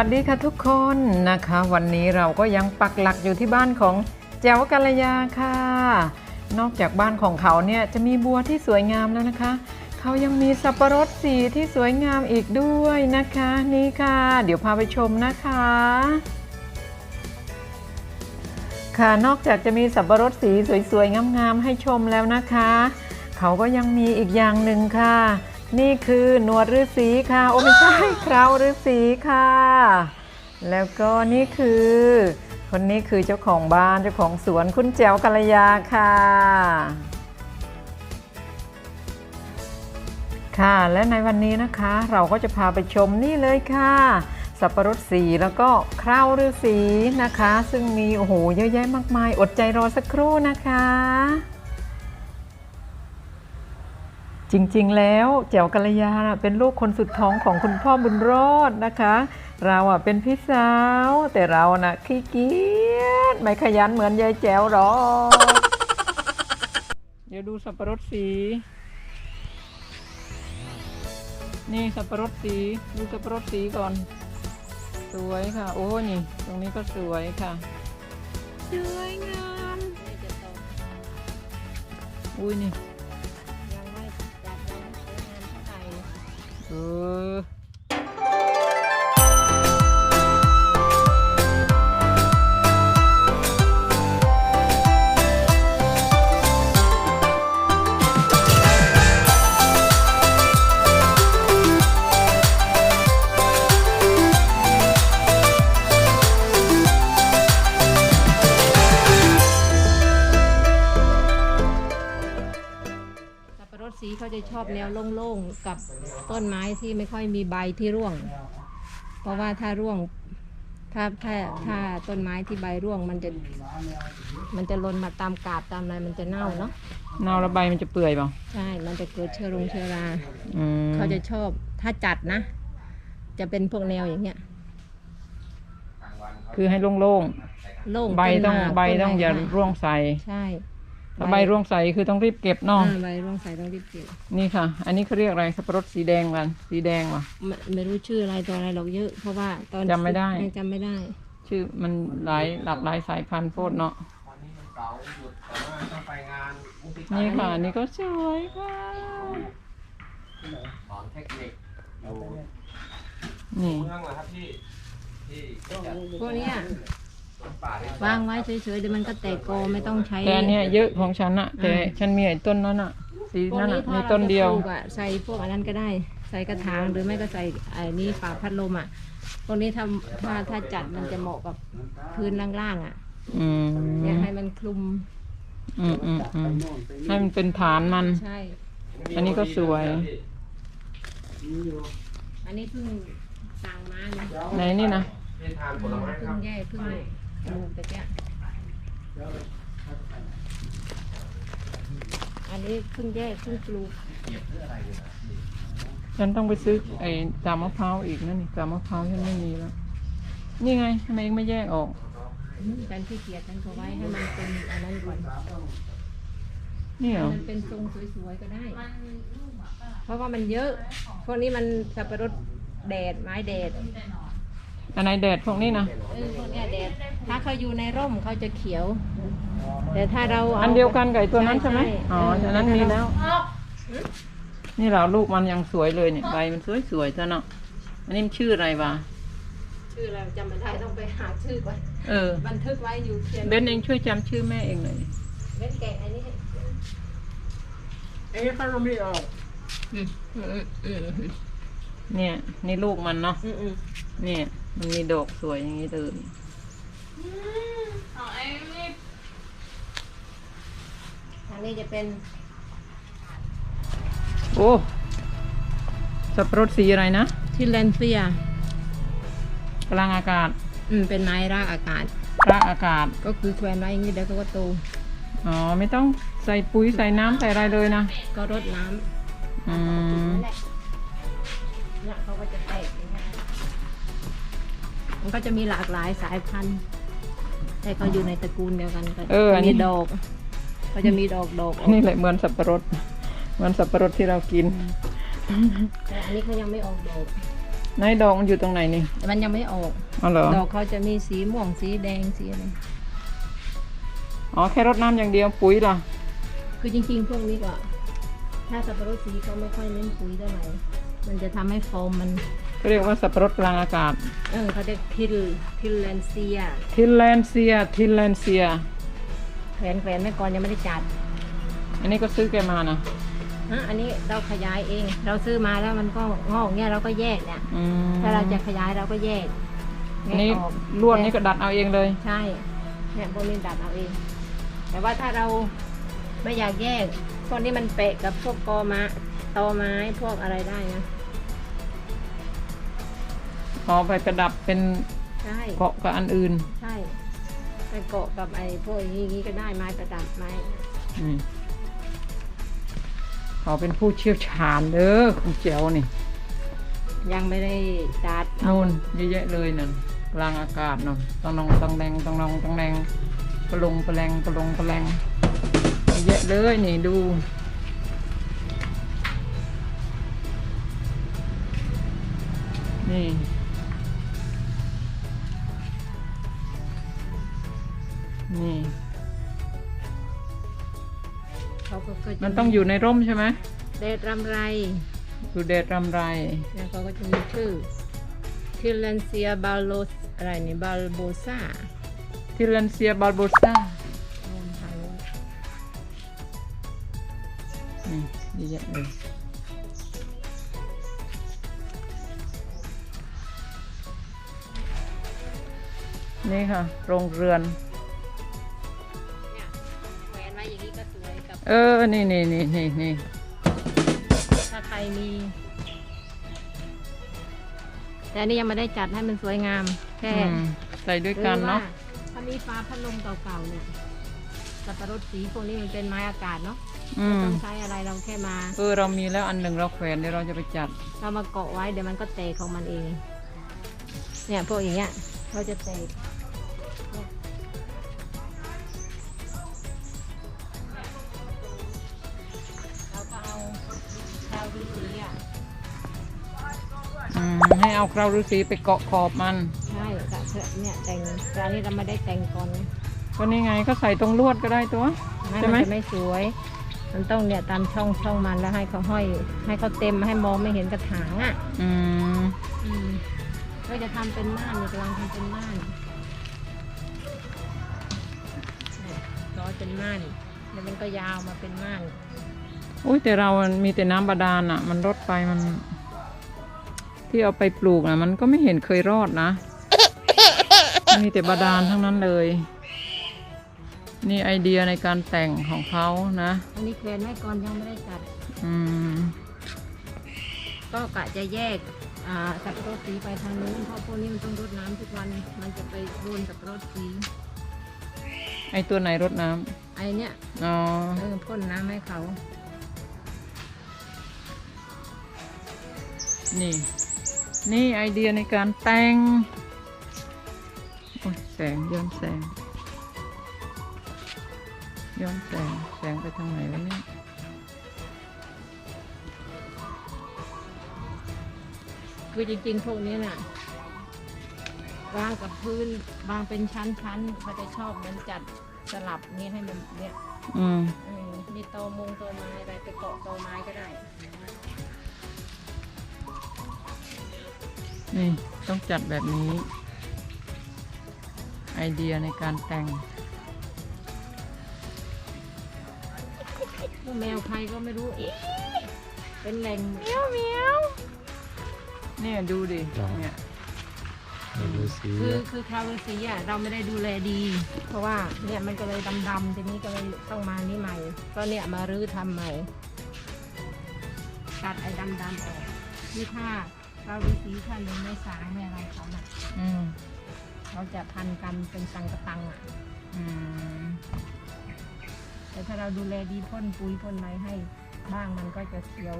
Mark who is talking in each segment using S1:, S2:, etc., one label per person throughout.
S1: วัสดีค่ะทุกคนนะคะ วันนี้เราก็ยังปักหลักอยู่ที่บ้านของแจ๋วกัลยาค่ะ นอกจากบ้านของเขาเนี่ยจะมีบัวที่สวยงามแล้วนะคะ เขายังมีสับปะรดสีที่สวยงามอีกด้วยนะคะ นี่ค่ะ เดี๋ยวพาไปชมนะคะ ค่ะนอกจากจะมีสับปะรดสีสวยๆงามๆให้ชมแล้วนะคะ เขาก็ยังมีอีกอย่างหนึ่งค่ะ นี่คือหนวดฤาษีค่ะ โอ้ไม่ใช่คราวฤาษีค่ะ แล้วก็นี่คือ คนนี้คือเจ้าของบ้านเจ้าของสวนคุณแจ๋วกัลยาค่ะ ค่ะและในวันนี้นะคะ เราก็จะพาไปชมนี่เลยค่ะสับปะรดสีแล้วก็คราวฤาษีนะคะ ซึ่งมีโอ้โหเยอะแยะมากมาย อดใจรอสักครู่นะคะ จริงๆ แล้วแจ๋วกัลยาน่ะเป็นลูกคนสุดท้องของคุณพ่อบุญรอดนะคะ เราอะเป็นพี่สาว แต่เราน่ะขี้เกียจไม่ขยันเหมือนยายแจ๋วหรอกเดี๋ยวดูสับปะรดสี นี่สับปะรดสีดูสับปะรดสีก่อน สวยค่ะ โอ้นี่ ตรงนี้ก็สวยค่ะ สวยงามอุ้ยนี่
S2: เอ
S1: อ
S2: สับปะรดสีเขาจะชอบแนวโล่งๆ กับต้นไม้ที่ไม่ค่อยมีใบที่ร่วง เพราะว่าถ้าร่วง ถ้าถ้าถ้าต้นไม้ที่ใบร่วงมันจะ มันจะหล่นมาตามกาบตามอะไรมันจะเน่าเนาะ
S1: เนาระใบมันจะเปื่อยเปล่า
S2: ใช่ มันจะเกิดเชื้อรงเชื้อรา
S1: อืม
S2: เขาจะชอบ ถ้าจัดนะ จะเป็นพวกแนวอย่างเงี้ย
S1: คือให้โล่ง
S2: โล่ง
S1: ๆใบต้อง
S2: ต้นหมาก
S1: ใบต้องอย่า
S2: ต้นะไร
S1: ร่วงใส
S2: ใช่
S1: ถ้า ใบร่วงใสคือต้องรีบเก็บเนาะ
S2: อ่าใบร่วงใส่ต้องรีบเก็บ
S1: นี่ค่ะ อันนี้เขาเรียกอะไรสับปะรดสีแดงกันสีแดงว่ะ
S2: ไม่ไม่รู้ชื่ออะไรตัวอะไรหรอกเยอะ เพราะว่าตอน
S1: จำไม่ได้
S2: จำไม่ได้
S1: ชื่อมันหลายหลากหลายสายพันธุ์โพดเนาะ
S3: วันนี้มันเสาร์หยุดแต่ว่าต้องไปงานมุสิก
S1: นี่ค่ะนี่ก็สวยค่ะ
S3: สอนเทคนิคอยู่
S1: นี่
S3: เมืองเหรอครับพี่ที่จัด
S2: พวกเนี้ย
S3: ส วนป่าที่
S2: วางไว้เฉยๆเดี๋ยวมันก็แตกกอไม่ต้องใช้
S1: แต่อันเนี้ยเยอะของฉันอะแต่ฉันมีไอ้ต้นนั้นอะสี
S2: พวก
S1: นั้น
S2: นี้
S1: อะ
S2: ถ้า
S1: มี
S2: เรา
S1: ต้น
S2: จะ
S1: เดียว
S2: ปลูกอะใส่พวกอันนั้นก็ได้ ใส่กระถางหรือไม่ก็ใส่ไอ้นี่ฝาพัดลมอะพวกนี้ถ้าถ้าถ้าจัดมันจะเหมาะกับพื้นล่างๆอะ
S1: อืม
S2: เนี่ยให้มันคลุม
S1: อืมอืมอืมให้มันเป็นฐานมัน
S2: ใช่
S1: อันนี้ก็สวย
S2: อันนี้เพิ่งสั่งมานะ
S1: ไหนนี่นะ
S3: เป็นทานผลไม้ค
S2: เพิ่
S3: รับ
S2: งแย่เพิ่ง ปลูกแต่เนี้ยอันนี้เพิ่งแย่เพิ่งปลูก
S1: ฉันต้องไปซื้อไอ้จามะพร้าวอีกนั่นนี่จามะพร้าวฉันไม่มีแล้ว นี่ไงทำไมเองไม่แยกออก
S2: ฉันที่เกียจฉันก็ไว้ให้มันเป็นอันนั้นก่อน
S1: นี่เหรอ
S2: มันเป็นทรงสวยๆก็ได้ เพราะว่ามันเยอะ พวกนี้มันสับปะรดแดดไม้แดด
S1: อันไหนแดดพวกนี้นะ
S2: เออพวกเนี้ยแดดถ้าเขาอยู่ในร่มเขาจะเขียว แต่ถ้าเราอา
S1: อันเดียวกันกับไอ้ตัวนั้นใช่ไหม
S2: ใช่
S1: อ๋อ
S2: เออ
S1: ฉะนั้นมีแล้ว นี่เราลูกมันยังสวยเลยเนี่ยใบมันสวยสวยๆจ้ะเนาะอันนี้มันชื่ออะไรวะ
S2: ชื่ออะไรจำไม่ได้ต้องไปหาชื่อก่อน
S1: เออ
S2: บันทึกไว้อยู่เขียน
S1: เบนเองช่วยจำชื่อแม่เองหน่อย
S2: เว้นแกะอันนี้ให้
S3: เอ๊ะเขาไม่ออก
S2: อืมอืมอืมอืม
S1: เนี่ย นี่ลูกมันเนาะ
S2: อืมอืม
S1: เนี่ย มันมีดอกสวยอย่างนี้เล ย
S2: อันนี้จะเป็น
S1: โอ้สับปะรดสีอะไรนะ
S2: ที่แลนเฟีย
S1: กลางอากาศ
S2: อืม เป็นไม้รากอากาศ
S1: กลางอากาศ
S2: ก็คือแควนไว้อย่างนี้เดี๋ยวเขาก็โต
S1: อ๋อ ไม่ต้องใส่ปุ๋ยใส่น้ำใส่อะไรเลยนะ
S2: ก็รดน้ำ
S1: อืม
S2: นั่นแหละเนี่ยเขาก็จะแตกอย่างเงี้ยมันก็จะมีหลากหลายสายพันธุ์ แต่เขาอยู่ในตระกูลเดียวกันก็
S1: เอออัน
S2: มี
S1: นี้
S2: ดอกเขาจะมีดอกดอกออก
S1: นี่แหละเหมือนสับปะรดเหมือนสับปะรดที่เรากิน
S2: แต่อันนี้เขายังไม่ออกดอก
S1: ไหนดอกมันอยู่ตรงไหนนี่
S2: แต่มันยังไม่ออก
S1: อ๋อเหรอ
S2: ดอกเขาจะมีสีม่วงสีแดงสีอะไร
S1: อ๋อแค่รดน้ำอย่างเดียวปุ๋ยล่ะ
S2: คือจริงๆพวกนี้ก็ ถ้าสับปะรดสีเขาไม่ค่อยเน้นปุ๋ยเท่าไหร่มันจะทำให้โฟมมัน
S1: ก็เรียกว่าสับปะรดกลางอากาศ
S2: เออเขาเรียกทิลทิลแลนเซีย
S1: ทินแลนเซียทินแลนเซีย
S2: แขวนแขวนไม่ก่อนยังไม่ได้จัด
S1: อันนี้ก็ซื้อแกมานะ
S2: ฮะอันนี้เราขยายเอง เราซื้อมาแล้วมันก็งอกเนี่ยเราก็แยกเนี่ย
S1: อืม
S2: ถ้าเราจะขยายเราก็แยก
S1: อันนี้
S2: แยกออก
S1: ลวดนี้ก็ดัดเอาเองเลย
S2: ใช่เนี่ยพวกนี้ดัดเอาเอง แต่ว่าถ้าเราไม่อยากแยกพวกนี้มันเปะกับพวกกอไม้ตอไม้พวกอะไรได้นะ
S1: พอไปประดับเป็น
S2: ใช่
S1: เกาะกับอันอื่น
S2: ใช่ไปเกาะกับไอ้พวกอย่างนี้ก็ได้ไม้ประดับไม้
S1: นี่เขาเป็นผู้เชี่ยวชาญเด้อคุณเจียวนี่
S2: ยังไม่ได้จัด
S1: นู่นเยอะแยะเลยนั่นกลางอากาศนั่นต้องนองต้องแดงต้องนองต้องแดงปะลงปะแรงปะลงปะแรงเยอะแยะเลยนี่ดูนี่ นี่
S2: เขาก็ก็จะ
S1: มันต้องอยู่ในร่มใช่ไหม
S2: เดดรำไร
S1: อยู่แดดรำไร
S2: แล้วเขาก็จะมีชื่อทิเลนเซียบาโลสอะไรนี่บาลโบซา
S1: ทิลันเซียบาลโบซ่านี่เยอะแยะเลยนี่ค่ะ โรงเรือน
S2: เอ
S1: อ นี่นี่นี่นี่นี่
S2: ถ้าใครมี แต่อันนี้ยังไม่ได้จัดให้มันสวยงาม แค่
S1: อืมใส่ด้วยกันเนาะ
S2: หรือว่ถ้ามีฟ้าพัดลมเก่าๆเนี่ยสับปะรดสีพวกนี้มันเป็นไม้อากาศเนาะ
S1: อื
S2: ไม่
S1: ม
S2: ต้องใช้อะไรเราแค่มา
S1: เออเรามีแล้วอันหนึ่งเราแขวนเดี๋ยวเราจะไปจัด
S2: เรามาเกาะไว้เดี๋ยวมันก็แตกของมันเอง เนี่ยพวกอย่างเงี้ยเขาจะแตก ดาวดูสีอะ
S1: อืมให้เอาเคราฤาษีไปเกาะขอบมัน
S2: ใช่กะเถอะเนี่ยแต่งแต่อันนี้เราไม่ได้แต่งก่อน
S1: ก็นี่ไงก็ใส่ตรงลวดก็ได้ตัว
S2: ไม่
S1: ใช่ไหม
S2: มันจะไม่สวย มันต้องเนี่ยตามช่องช่องมันแล้วให้เขาห้อย ให้เขาเต็มให้มองไม่เห็นกระถางอะ
S1: อืม
S2: อืมก็จะทำเป็นม่านเนี่ยกำลังทำเป็นม่านเนี่ยร้อยเป็นม่านแล้วมันก็ยาวมาเป็นม่าน
S1: อุ้ยแต่เรามันมีแต่น้ำบาดาลอะ มันรดไปมัน ที่เอาไปปลูกอะ มันก็ไม่เห็นเคยรอดนะ มีแต่บาดาลทั้งนั้นเลย นี่ไอเดียในการแต่งของเขานะ
S2: อันนี้แขวนไว้ก่อนยังไม่ได้จัด
S1: อืม
S2: ก็กะจะแยกอ่าสับปะรดสีไปทางนู้นเพราะพวกนี้มันต้องรดน้ำทุกวัน มันจะไปโดนสับปะรดสี
S1: ไอตัวไหนรดน้ำ
S2: ไอเนี้ย
S1: อ๋อ
S2: เออพ่นน้ำให้เขา
S1: นี่ นี่ไอเดียในการแต่งโอ้ยแสงย้อนแสงย้อนแสงแสงไปทางไหนวะเนี่ย
S2: คือจริงๆ พวกนี้น่ะวางกับพื้นวางเป็นชั้นๆเขาจะชอบเหมันจัดสลับนี้ให้มันเนี่ย
S1: อืม
S2: อืมมีโตมงโตไม้อะไรไปเกาะโตไม้ก็ได้
S1: นี่ต้องจัดแบบนี้ ไอเดียในการแต่ง
S2: แมวใครก็ไม่รู้อีเป็นแหล่ง
S1: เมียวเมียวเนี่ยดูดิเนี่ย
S3: ดูสี
S2: คือคือคราวฤาษีอะเราไม่ได้ดูแลดี เพราะว่าเนี่ยมันก็เลยดำๆทีนี้ก็เลยต้องมานี่ใหม่ ก็เนี่ยมารื้อทำใหม่ตัดไอ้ดำๆออกนี่ถ้า เราฤาษีท่านหนึ่งไม่สางไม่อะไรเขาน่ะ
S1: อืม
S2: เขาจะพันกันเป็นตังกระตังอะ
S1: อืม
S2: แต่ถ้าเราดูแลดีพ่นปุ๋ยพ่นอะไรให้บ้างมันก็จะเขียว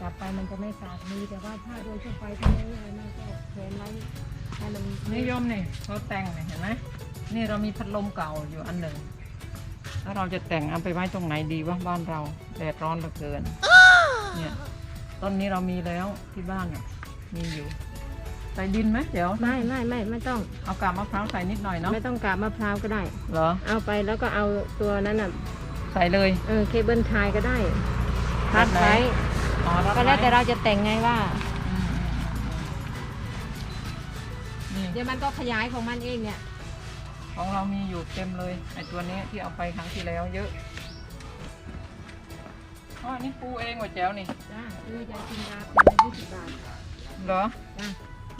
S2: จับไปมันจะไม่สาดมือแต่ว่าถ้าโดยทั่วไปทำไมอะไรมันก็แขวนไว้ให้มัน
S1: นิยมนี่เขาแต่งเนี่ยเห็นไหมนี่เรามีพัดลมเก่าอยู่อันหนึ่งแล้วเราจะแต่งเอาไปไว้ตรงไหนดีวะบ้านเราแดดร้อนเหลือเกิน เนี่ย ต้นนี้เรามีแล้วที่บ้านอะมีอยู่ใส่ดินไหมเดี๋ยว
S2: ไม่ไม่ไม่ไม่ต้อง
S1: เอากาบมะพร้าวใส่นิดหน่อยเนาะ
S2: ไม่ต้องกาบมะพร้าวก็ได้
S1: เหรอ
S2: เอาไปแล้วก็เอาตัวนั้นอะ
S1: ใส่เลย
S2: เออเคเบิลไทยก็ได้
S1: รั
S2: รั
S1: ด
S2: ด
S1: ไว้
S2: ไว้
S1: อ๋อรัด
S2: ก็แล้วแต่
S1: ไว้
S2: เราจะแต่งไงว่า
S1: อืมอืมอืมนี่
S2: เดี๋ยวมันก็ขยายของมันเองเนี่ย
S1: ของเรามีอยู่เต็มเลยไอตัวนี้ที่เอาไปครั้งที่แล้วเยอะ อ๋อนี่ปูเองว่ะแจ๋วนี่
S2: จ้าคือยายกินยาเป็นละยี่สิบบาท
S1: เหรอ
S2: จ้า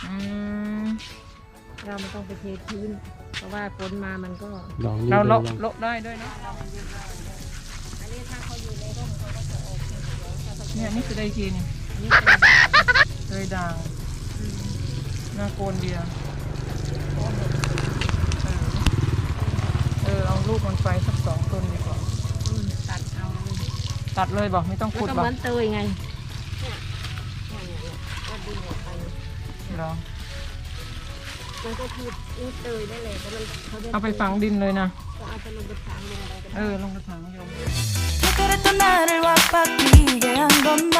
S1: อืม
S2: เราไม่ต้องไปเทพื้น เพราะว่าฝนมามันก็
S4: ลองนี่
S1: เรา
S4: ดู
S1: โละ
S4: ลอง
S1: โละได้ด้วยนะ
S2: อันนี้ถ้าเขาอยู่ในร่มเขาก็จะออกเขียวๆถ้าเขา
S1: เนี่ยนี่คือได้ทีนี่
S2: อันนี้เป็น
S1: เลยด่าง
S2: อืม
S1: หน้าโกนเดียวเออเออเอาลูกมันไปสักสองต้นดีกว่า
S2: ตัดเลย
S1: บอกไม่ต้องขุด
S2: ก็
S1: บอ
S2: เหมือนเตยไงก็ดึงมันก็คืออุ้เตยได้เลยเพราะมัน
S1: เอาไปฝังดินเลยนะ
S2: เออ
S1: ลงกระถางโยม
S5: 그랬던 나를 와빠끼게 한 건 너.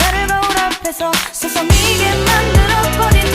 S5: 나를 거울 앞에서 서성이게 만들어버 린.